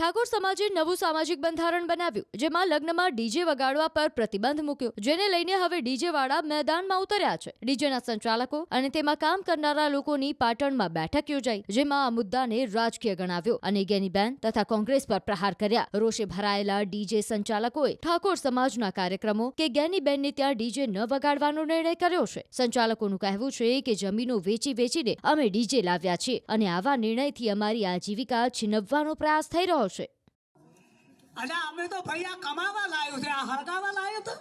ઠાકોર સમાજે નવું સામાજિક બંધારણ બનાવ્યું, જેમાં લગ્નમાં ડીજે વગાડવા પર પ્રતિબંધ મૂક્યો. જેને લઈને હવે ડીજે વાળા મેદાનમાં ઉતર્યા છે. ડીજેના સંચાલકો અને તેમાં કામ કરનારા લોકોની પાટણમાં બેઠક યોજાઈ, જેમાં આ મુદ્દાને રાજકીય ગણાવ્યો અને ગેનીબેન તથા કોંગ્રેસ પર પ્રહાર કર્યા. રોષે ભરાયેલા ડીજે સંચાલકોએ ઠાકોર સમાજના કાર્યક્રમો કે ગેનીબેનને ત્યાં ડીજે ન વગાડવાનો નિર્ણય કર્યો છે. સંચાલકોનું કહેવું છે કે જમીનો વેચી વેચીને અમે ડીજે લાવ્યા છીએ અને આવા નિર્ણયથી અમારી આજીવિકા છીનવવાનો પ્રયાસ થઈ રહ્યો છે અને અમે તો ભાઈ આ કમાવા લાવ્યો છે, આ હળગાવા લાવ્યો તો.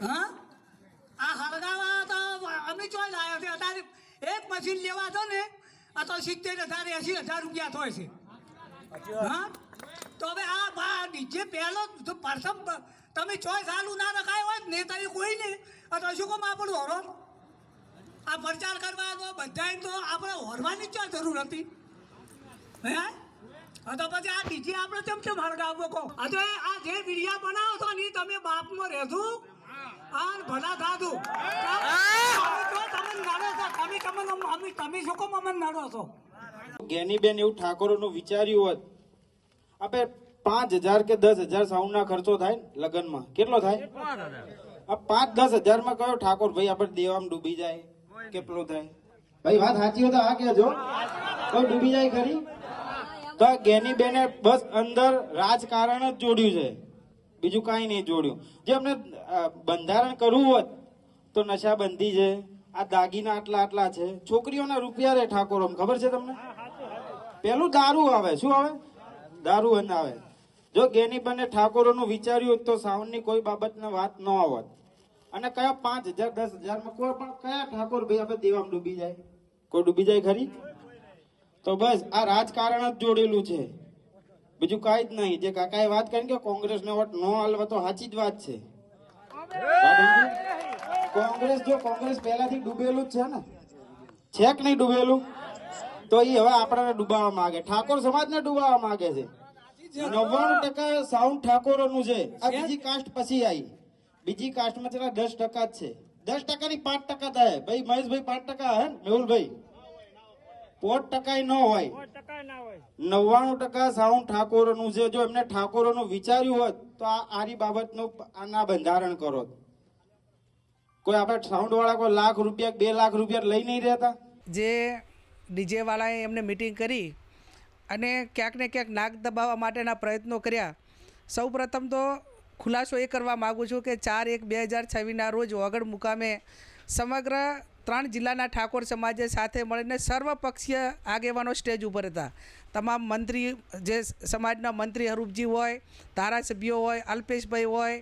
હા? આ હળગાવા તો અમે ચોય લાવ્યો છે અત્યારે એક મશીન લેવા તો ને, આ તો સિત્તેર હજાર એસી હજાર રૂપિયા થાય છે. હા? તો હવે આ બા નીચે પહેલો પ્રથમ તમે ચોય સાલું ના રખાય હોય ને તો કોઈ ને આ તો શું કામ આપણું હોરો આ પ્રચાર કરવા તો બધાય તો આપણે હોરવાની જ જરૂર હતી. હા? તો પછી આ બીજી આપણે કેમ કેમ હળગાવો કહો? આ તો આ જે વિડિયા બનાવો છો ની તમે બાપમાં રહેજો. આન ભલા થાજો તમે તો તમે નડો છો. તમે તમે અમે તમે શું કો મમન નડો છો? બેન એવું ઠાકોરોનું વિચાર્યું હોત આપણે પાંચ હજાર કે દસ હજાર સાઉન્ડના ખર્ચો થાય ને લગ્નમાં. કેટલો થાય? આ પાંચ દસ હજારમાં કયો ઠાકોર? ભાઈ આપણે દેવામાં ડૂબી જાય. કેટલો થાય? ભાઈ વાત સાચી હોય તો આ કહેજો. કોઈ ડૂબી જાય ખરી? તો ગેની બેને બસ અંદર રાજકારણ જ જોડ્યું છે. બીજું કાંઈ નહીં જોડ્યું. જે અમને બંધારણ કરવું હોત તો નશાબંધી છે આ દાગીના આટલા આટલા છે. છોકરીઓના રૂપિયા રે ઠાકોર ખબર છે તમને? પેલું દારૂ આવે. શું આવે? દારૂ અને આવે. જો ગેની બને ઠાકોરોનું વિચાર્યું હોત તો સાવનની કોઈ બાબતને વાત ન આવત અને કયા પાંચ હજાર દસ હજારમાં કોઈ પણ કયા ઠાકોર ભાઈ આપણે દેવામાં ડૂબી જાય? કોઈ ડૂબી જાય ખરી? તો બસ, આ રાજકારણ જ જોડેલું છે. બીજું કાંઈ જ નહીં. જે કાકાએ વાત કરી કે કોંગ્રેસને વોટ ન હાલવા તો સાચી જ વાત છે. કોંગ્રેસ જો કોંગ્રેસ પહેલાથી ડૂબેલું જ છે ને. છે કે નહીં ડૂબેલું? તો એ હવે આપણને ડૂબાવવા માંગે. ઠાકોર સમાજને ડૂબાવવા માંગે છે. નવ્વાણું ટકા સાઉન્ડ ઠાકોરોનું છે. આ બીજી કાસ્ટ પછી આવી. બીજી કાસ્ટમાં છેલ્લા દસ ટકા જ છે. દસ ટકાની પાંચ ટકા થાય. ભાઈ, મહેશભાઈ પાંચ ટકા હે ને? મેહુલભાઈ? પોચ ટકાય ન હોય. નવ્વાણું ટકા સાઉન્ડ ઠાકોરોનું છે જો એમને ઠાકોરોનું વિચાર્યું હોત તો આ આરી બાબતનું આના બંધારણ કરો. કોઈ આપણે સાઉન્ડ વાળા કોઈ લાખ રૂપિયા બે લાખ રૂપિયા લઈ નહીં રહેતા? જે ડીજેવાળાએ એમને મિટિંગ કરી અને ક્યાંક ને ક્યાંક નાક દબાવવા માટેના પ્રયત્નો કર્યા. સૌ પ્રથમ તો ખુલાસો એ કરવા માગું છું કે ચાર એક બે હજાર છવ્વીસના રોજ વગર મુકામે સમગ્ર ત્રણ જિલ્લાના ઠાકોર સમાજે સાથે મળીને સર્વપક્ષીય આગેવાનો સ્ટેજ ઉપર હતા. તમામ મંત્રી, જે સમાજના મંત્રી હરૂપજી હોય, ધારાસભ્યો હોય, અલ્પેશભાઈ હોય,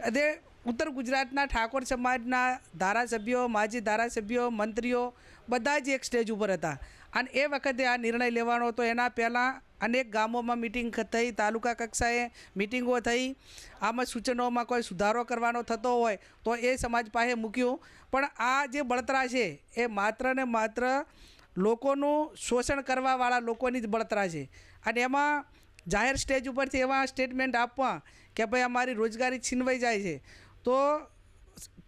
અને ઉત્તર ગુજરાતના ઠાકોર સમાજના ધારાસભ્યો, માજી ધારાસભ્યો, મંત્રીઓ, બધા જ એક સ્ટેજ ઉપર હતા. અને એ વખતે આ નિર્ણય લેવાનો હતો. એના પહેલાં અનેક ગામોમાં મિટિંગ થઈ, તાલુકા કક્ષાએ મિટિંગો થઈ. આમાં સૂચનોમાં કોઈ સુધારો કરવાનો થતો હોય તો એ સમાજ પાસે મૂક્યું. પણ આ જે બળતરા છે એ માત્ર ને માત્ર લોકોનું શોષણ કરવાવાળા લોકોની જ બળતરા છે. અને એમાં જાહેર સ્ટેજ ઉપરથી એવા સ્ટેટમેન્ટ આપવા કે ભાઈ અમારી રોજગારી છીનવાઈ જાય છે. તો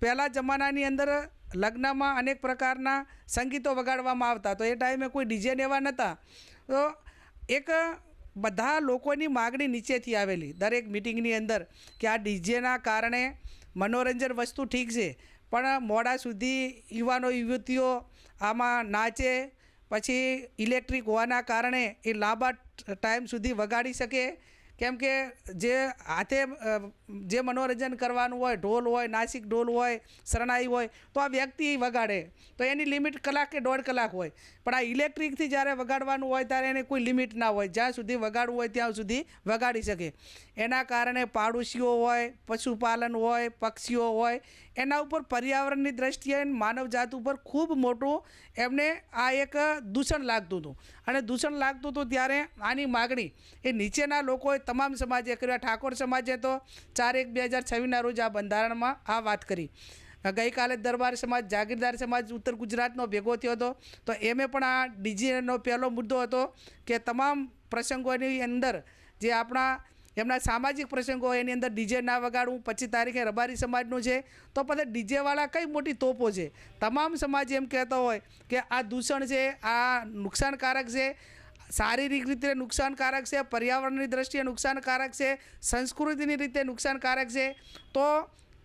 પહેલાં જમાનાની અંદર લગ્નમાં અનેક પ્રકારના સંગીતો વગાડવામાં આવતા. તો એ ટાઈમે કોઈ ડીજે એવા નહોતા તો એક બધા લોકોની માગણી નીચેથી આવેલી. દરેક મિટિંગની અંદર કે આ ડીજેના કારણે મનોરંજન વસ્તુ ઠીક છે, પણ મોડા સુધી યુવાનો, યુવતીઓ આમાં નાચે, પછી ઇલેક્ટ્રિક હોવાના કારણે એ લાંબા ટાઈમ સુધી વગાડી શકે કેમ કે જે હાથે જે મનોરંજન કરવાનું હોય, ઢોલ હોય, નાસિક ઢોલ હોય, શરણાઈ હોય, તો આ વ્યક્તિ વગાડે. તો એની લિમિટ કલાક કે દોઢ કલાક હોય. પણ આ ઇલેક્ટ્રિકથી જ્યારે વગાડવાનું હોય ત્યારે એને કોઈ લિમિટ ના હોય. જ્યાં સુધી વગાડવું હોય ત્યાં સુધી વગાડી શકે. એના કારણે પાડોશીઓ હોય, પશુપાલન હોય, પક્ષીઓ હોય, એના ઉપર પર્યાવરણની દ્રષ્ટિએ માનવજાત ઉપર ખૂબ મોટું એમને આ એક દૂષણ લાગતું હતું. અને દૂષણ લાગતું હતું ત્યારે આની માગણી એ નીચેના લોકોએ તમામ સમાજે કર્યા ઠાકોર સમાજે તો ચાર એક બે હજાર છવ્વીસના રોજ આ બંધારણમાં આ વાત કરી. ગઈકાલે દરબાર સમાજ, જાગીરદાર સમાજ, ઉત્તર ગુજરાતનો ભેગો થયો હતો. તો એમે પણ આ ડીજીનો પહેલો મુદ્દો હતો કે તમામ પ્રસંગોની અંદર જે આપણા એમના સામાજિક પ્રસંગો એની અંદર ડીજે ના વગાડવું, પચીસ તારીખે રબારી સમાજનું છે, તો પછી ડીજેવાળા કઈ મોટી તોપો છે? તમામ સમાજ એમ કહેતો હોય કે આ દૂષણ છે, આ નુકસાનકારક છે, શારીરિક રીતે નુકસાનકારક છે, પર્યાવરણની દ્રષ્ટિએ નુકસાનકારક છે, સંસ્કૃતિની રીતે નુકસાનકારક છે, તો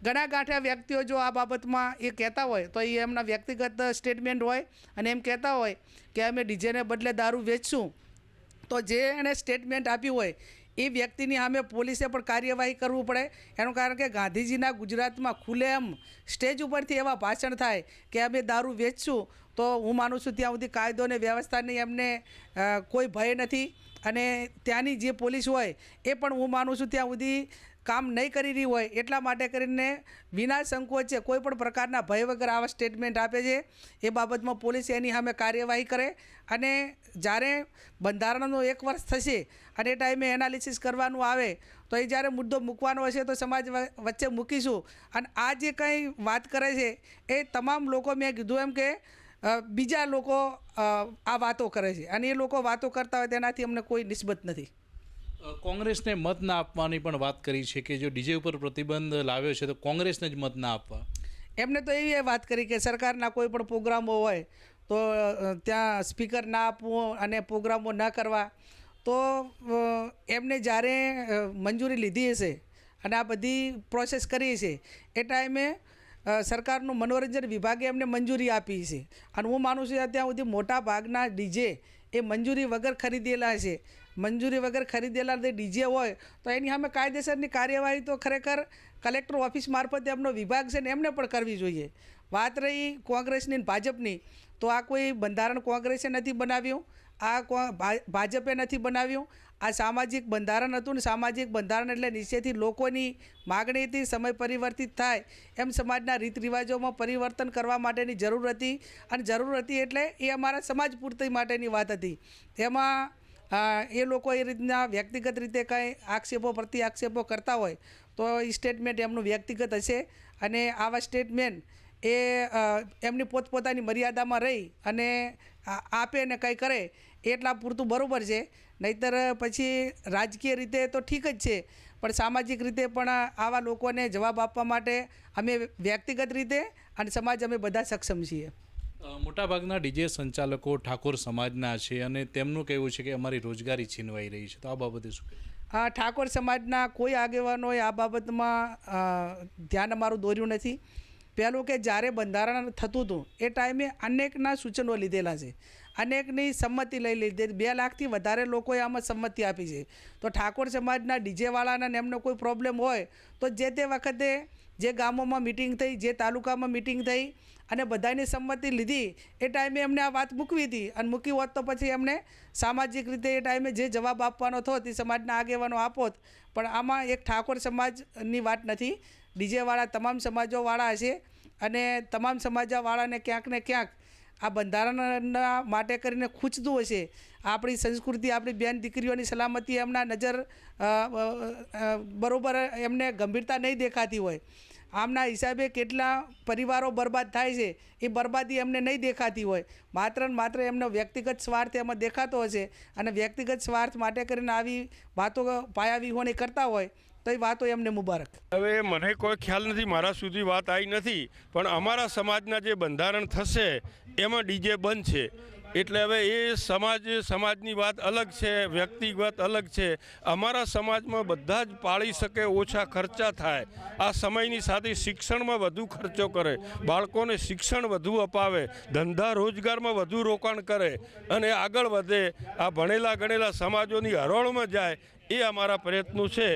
ઘણા ગાંઠ્યા વ્યક્તિઓ જો આ બાબતમાં એ કહેતા હોય, તો એ એમના વ્યક્તિગત સ્ટેટમેન્ટ હોય અને એમ કહેતા હોય કે અમે ડીજેને બદલે દારૂ વેચશું. તો જે એણે સ્ટેટમેન્ટ આપ્યું હોય એ વ્યક્તિની સામે પોલીસે પણ કાર્યવાહી કરવું પડે. એનું કારણ કે ગાંધીજીના ગુજરાતમાં ખુલ્લેઆમ સ્ટેજ ઉપરથી એવા ભાષણ થાય કે અમે દારૂ વેચશું, તો હું માનું છું ત્યાં સુધી કાયદો અને વ્યવસ્થાની એમને કોઈ ભય નથી. અને ત્યાંની જે પોલીસ હોય એ પણ હું માનું છું ત્યાં સુધી કામ નહીં કરી રહી હોય એટલા માટે કરીને વિના સંકોચે કોઈ પણ પ્રકારના ભય વગર આવા સ્ટેટમેન્ટ આપે છે, એ બાબતમાં પોલીસ એની સામે કાર્યવાહી કરે અને જ્યારે બંધારણનો એક વર્ષ થશે અને એ ટાઈમે એનાલિસિસ કરવાનું આવે, તો એ જ્યારે મુદ્દો મૂકવાનો હશે તો સમાજ વચ્ચે મૂકીશું. અને આ જે કંઈ વાત કરે છે, એ તમામ લોકો મેં કીધું એમ કે બીજા લોકો આ વાતો કરે છે. અને એ લોકો વાતો કરતા હોય તેનાથી અમને કોઈ નિસ્બત નથી. કોંગ્રેસને મત ના આપવાની પણ વાત કરી છે કે જો ડીજે ઉપર પ્રતિબંધ લાવ્યો છે તો કોંગ્રેસને જ મત ના આપવા. એમને તો એવી વાત કરી કે સરકારના કોઈ પણ પ્રોગ્રામો હોય તો ત્યાં સ્પીકર ના આપવું અને પ્રોગ્રામો ના કરવા, તો એમને જ્યારે મંજૂરી લીધી હશે અને આ બધી પ્રોસેસ કરી છે એ ટાઈમે સરકારનું મનોરંજન વિભાગે એમને મંજૂરી આપી છે અને હું માનું છું ત્યાં સુધી મોટા ભાગના ડીજે એ મંજૂરી વગર ખરીદેલા છે મંજૂરી વગર ખરીદેલા જે ડીજે હોય તો એની સામે કાયદેસરની કાર્યવાહી તો ખરેખર કલેક્ટર ઓફિસ મારફતે એમનો વિભાગ છે ને એમને પણ કરવી જોઈએ. વાત રહી કોંગ્રેસની ભાજપની તો આ કોઈ બંધારણ કોંગ્રેસે નથી બનાવ્યું આ ભાજપે નથી બનાવ્યું આ સામાજિક બંધારણ હતું ને સામાજિક બંધારણ એટલે નીચેથી લોકોની માગણીથી સમય પરિવર્તિત થાય એમ સમાજના રીત રિવાજોમાં પરિવર્તન કરવા માટેની જરૂર હતી અને જરૂર હતી એટલે એ અમારા સમાજ પૂર્તિ માટેની વાત હતી. અ, એ લોકો એ રીતના વ્યક્તિગત રીતે કંઈ આક્ષેપો પ્રતિ આક્ષેપો કરતા હોય તો એ સ્ટેટમેન્ટ એમનું વ્યક્તિગત હશે અને આવા સ્ટેટમેન્ટ એ એમની પોતપોતાની મર્યાદામાં રહી અને આપે ને કંઈ કરે એટલા પૂરતું બરાબર છે. નહીતર પછી રાજકીય રીતે તો ઠીક જ છે, પણ સામાજિક રીતે પણ આવા લોકોને જવાબ આપવા માટે અમે વ્યક્તિગત રીતે અને સમાજ અમે બધા સક્ષમ છીએ. મોટાભાગના ડીજે સંચાલકો ઠાકોર સમાજના છે અને તેમનું કહેવું છે કે અમારી રોજગારી છીનવાઈ રહી છે. તો આ બાબતે શું હા, ઠાકોર સમાજના કોઈ આગેવાનોએ આ બાબતમાં ધ્યાન અમારું દોર્યું નથી. પહેલું કે જ્યારે બંધારણ થતું હતું, એ ટાઈમે અનેકના સૂચનો લીધેલા છે. અનેકની સંમતિ લઈ લીધી. બે લાખથી વધારે લોકોએ આમાં સંમતિ આપી છે. તો ઠાકોર સમાજના ડીજેવાળાના એમનો કોઈ પ્રોબ્લેમ હોય, તો જે તે વખતે જે ગામોમાં મિટિંગ થઈ, જે તાલુકામાં મિટિંગ થઈ અને બધાની સંમતિ લીધી, એ ટાઈમે એમને આ વાત મૂકવી હતી. અને મૂકી હોત તો પછી એમને સામાજિક રીતે એ ટાઈમે જે જવાબ આપવાનો થતો એ સમાજના આગેવાનો આપોત પણ આમાં એક ઠાકોર સમાજની વાત નથી. ડીજેવાળા તમામ સમાજોવાળા હશે અને તમામ સમાજવાળાને ક્યાંક ને ક્યાંક આ બંધારણના માટે કરીને ખૂંચતું હશે. આપણી સંસ્કૃતિ, આપણી બેન દીકરીઓની સલામતી એમના નજર બરોબર એમને ગંભીરતા નહીં દેખાતી હોય. આમના હિસાબે કેટલા પરિવારો બરબાદ થાય છે, એ બરબાદી એમને નહીં દેખાતી હોય. માત્ર ને માત્ર એમનો વ્યક્તિગત સ્વાર્થ એમાં દેખાતો હશે અને વ્યક્તિગત સ્વાર્થ માટે કરીને આવી વાતો પાયાવી વિહોણી કરતા હોય, તો એ વાતો એમને મુબારક. હવે મને કોઈ ખ્યાલ નથી, મારા સુધી વાત આવી નથી, પણ અમારા સમાજના જે બંધારણ થશે, એમાં ડીજે બંધ છે. એટલે હવે એ સમાજ, સમાજની વાત અલગ છે, વ્યક્તિગત અલગ છે. અમારા સમાજમાં બધા જ પાળી શકે, ઓછા ખર્ચા થાય. આ સમયની સાથે શિક્ષણમાં વધુ ખર્ચો કરે. બાળકોને શિક્ષણ વધુ અપાવે. ધંધા રોજગારમાં વધુ રોકાણ કરે. અને આગળ વધે. આ ભણેલા ગણેલા સમાજોની હરોળમાં જાય. એ અમારા પ્રયત્નો છે.